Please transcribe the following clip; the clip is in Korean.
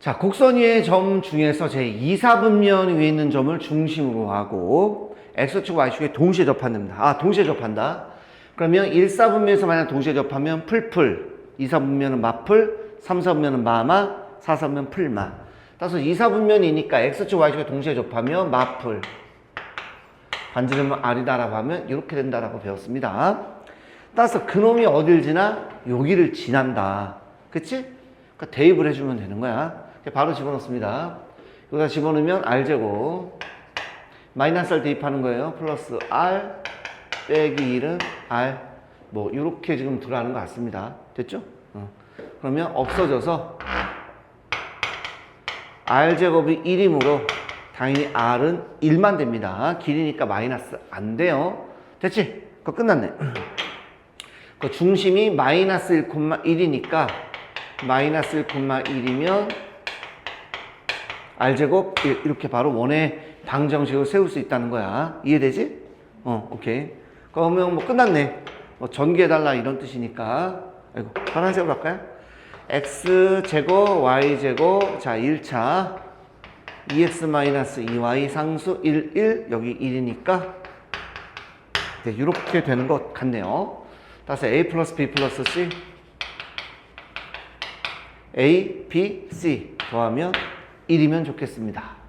자, 곡선 위의 점 중에서 제 2, 4분면 위에 있는 점을 중심으로 하고 X축, Y축에 동시에 접한답니다. 아, 동시에 접한다. 그러면 1, 4분면에서 만약 동시에 접하면 풀풀, 2, 4분면은 마풀, 3, 4분면은 마마, 4, 4분면 풀마. 따라서 2, 4분면이니까 X축, Y축에 동시에 접하면 마풀. 반지름은 R이다라고 하면 이렇게 된다라고 배웠습니다. 따라서 그놈이 어딜 지나? 여기를 지난다. 그치? 그러니까 대입을 해주면 되는 거야. 바로 집어넣습니다. 여기다 집어넣으면 R제곱. 마이너스 R 대입하는 거예요. 플러스 R 빼기 1은 R. 뭐, 이렇게 지금 들어가는 것 같습니다. 됐죠? 어. 그러면 없어져서 R제곱이 1이므로 당연히 R은 1만 됩니다. 길이니까 마이너스 안 돼요. 됐지? 그거 끝났네. 그 중심이 마이너스 1,1이니까 마이너스 1,1이면 R제곱 이- 이렇게 바로 원의 방정식을 세울 수 있다는 거야. 이해되지? 어, 오케이. 그러면 뭐 끝났네. 뭐 전개해달라 이런 뜻이니까. 아이고, 파란색으로 할까요? X제곱, Y제곱. 자, 1차. 2x-2y 상수 1, 1. 여기 1이니까. 네, 이렇게 되는 것 같네요. 따라서 A 플러스 B 플러스 C. A, B, C 더하면 일이면 좋겠습니다.